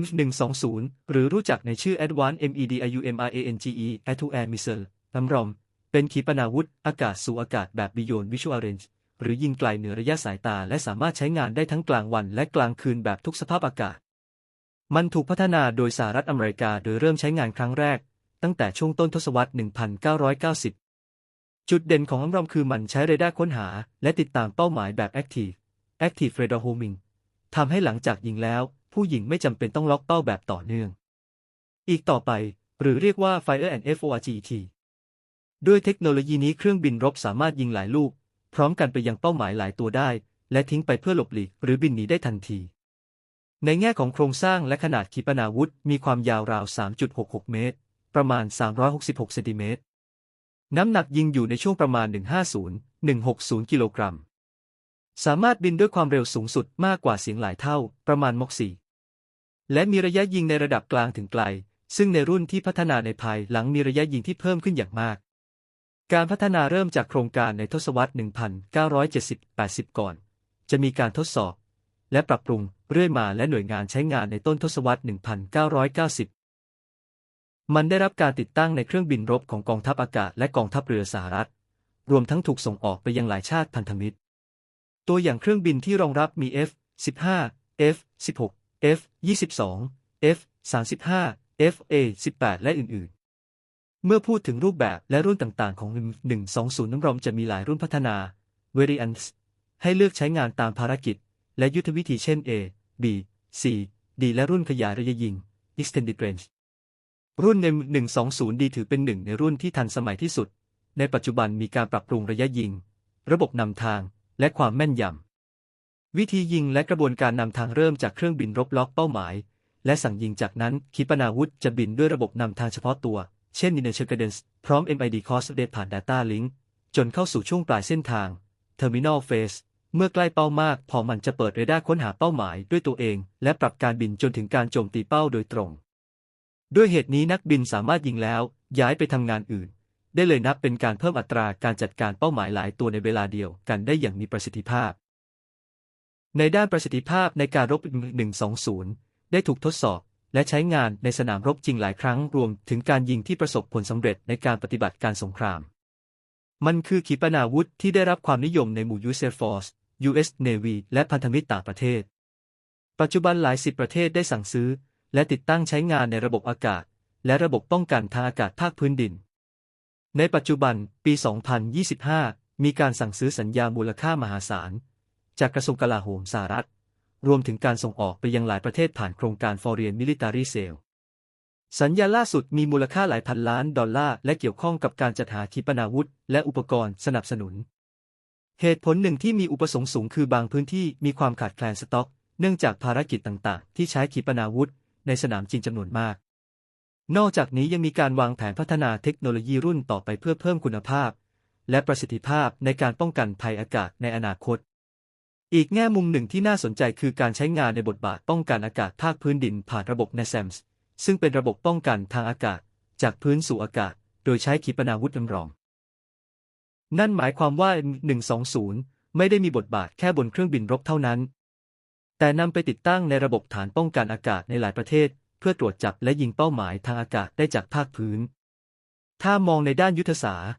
M120 หรือรู้จักในชื่อ Advanced MEDIUMRANGE Air to Air Missile น้ำรอม เป็นขีปนาวุธอากาศสู่อากาศแบบ Beyond Visual Range หรือยิงไกลเหนือระยะสายตาและสามารถใช้งานได้ทั้งกลางวันและกลางคืนแบบทุกสภาพอากาศ มันถูกพัฒนาโดยสหรัฐอเมริกาโดยเริ่มใช้งานครั้งแรก ตั้งแต่ช่วงต้นทศวรรษ 1990 จุดเด่นของน้ำรอมคือมันใช้เรดาร์ค้นหา และติดตามเป้าหมายแบบ Active Active Radar Homing ทำให้หลังจากยิงแล้ว ผู้ยิงไม่จำเป็นต้องล็อกเป้าแบบต่อเนื่อง อีกต่อไป หรือเรียกว่า Fire and FORGT ด้วยเทคโนโลยีนี้เครื่องบินรบสามารถยิงหลายลูก พร้อมกันไปยังเป้าหมายหลายตัวได้ และทิ้งไปเพื่อหลบหลีก หรือบินหนีได้ทันที ในแง่ของโครงสร้างและขนาดขีปนาวุธ มีความยาวราว 3.66 เมตร ประมาณ 366 เซนติเมตร น้ำหนักยิงอยู่ในช่วงประมาณ 150-160 กิโลกรัม สามารถบินด้วยความเร็วสูงสุดมากกว่าเสียงหลายเท่า ประมาณมอกสี่ และมีระยะยิงในระดับกลางถึงไกล ซึ่งในรุ่นที่พัฒนาในภายหลังมีระยะยิงที่เพิ่มขึ้นอย่างมาก การพัฒนาเริ่มจากโครงการในทศวรรษ 1970-80 ก่อน จะมีการทดสอบ และปรับปรุงเรื่อยมาและหน่วยงานใช้งานในต้นทศวรรษ 1990 มันได้รับการติดตั้งในเครื่องบินรบของกองทัพอากาศและกองทัพเรือสหรัฐ รวมทั้งถูกส่งออกไปยังหลายชาติพันธมิตร ตัวอย่างเครื่องบินที่รองรับมี F-15 F-16 F-22 F-35 F-A-18 และอื่นๆ เมื่อพูดถึงรูปแบบและรุ่นต่างๆ ของ M120 น้ำรอมจะมีหลายรุ่นพัฒนา Variants ให้เลือกใช้งานตามภารกิจ และยุทธวิธีเช่น A B C D และรุ่นขยายระยะยิง Extended Range รุ่น M120D ถือเป็นหนึ่งในรุ่นที่ทันสมัยที่สุด ในปัจจุบันมีการปรับปรุงระยะยิง ระบบนำทาง และความแม่นยำ วิธียิงและกระบวนการนำทางเริ่มจากเครื่องบินรบล็อกเป้าหมาย และสั่งยิงจากนั้นขีปนาวุธจะบินด้วยระบบนำทางเฉพาะตัว เช่น Inertial Guidance พร้อม MID Coordinate ผ่าน Data Link จนเข้าสู่ช่วงปลายเส้นทาง Terminal Phase เมื่อใกล้เป้ามาก พอมันจะเปิดเรดาร์ค้นหาเป้าหมายด้วยตัวเอง และปรับการบินจนถึงการโจมตีเป้าโดยตรง ด้วยเหตุนี้นักบินสามารถยิงแล้ว ย้ายไปทำงานอื่น ได้เลยนับเป็นการเพิ่มอัตราการจัดการเป้าหมายหลายตัวในเวลาเดียวกันได้อย่างมีประสิทธิภาพ ในด้านประสิทธิภาพในการรบ 120 ได้ถูกทดสอบ และใช้งานในสนามรบจริงหลายครั้งรวมถึงการยิงที่ประสบผลสำเร็จในการปฏิบัติการสงคราม มันคือขีปนาวุธที่ได้รับความนิยมในหมู่ US Air Force US Navy และพันธมิตรต่างประเทศ ปัจจุบันหลายสิบประเทศได้สั่งซื้อ และติดตั้งใช้งานในระบบอากาศ และระบบป้องกันทางอากาศภาคพื้นดิน ในปัจจุบันปี 2025 มีการสั่งซื้อสัญญามูลค่ามหาศาล จากกระทรวงกลาโหมสหรัฐ รวมถึงการส่งออกไปยังหลายประเทศผ่านโครงการ Foreign Military Sale สัญญาล่าสุดมีมูลค่าหลายพันล้านดอลลาร์และเกี่ยวข้องกับการจัดหาขีปนาวุธ และอุปกรณ์สนับสนุน เหตุผลหนึ่งที่มีอุปสงค์สูงคือบางพื้นที่มีความขาดแคลนสต็อก เนื่องจากภารกิจต่างๆ ที่ใช้ขีปนาวุธ ในสนามจริงจำนวนมาก นอกจากนี้ยังมีการวางแผนพัฒนาเทคโนโลยีรุ่นต่อไปเพื่อเพิ่มคุณภาพ และประสิทธิภาพในการป้องกันภัยอากาศในอนาคต อีกแง่มุมหนึ่งที่น่าสนใจคือการใช้งานในบทบาทป้องกันอากาศภาคพื้นดินผ่านระบบ NASAMS ซึ่งเป็นระบบป้องกันทางอากาศ จากพื้นสู่อากาศ โดยใช้ขีปนาวุธลำรอง นั่นหมายความว่า 120 ไม่ได้มีบทบาทแค่บนเครื่องบินรบเท่านั้น แต่นำไปติดตั้งในระบบฐานป้องกันอากาศในหลายประเทศ เพื่อตรวจจับและยิงเป้าหมายทางอากาศได้จากภาคพื้น ถ้ามองในด้านยุทธศาสตร์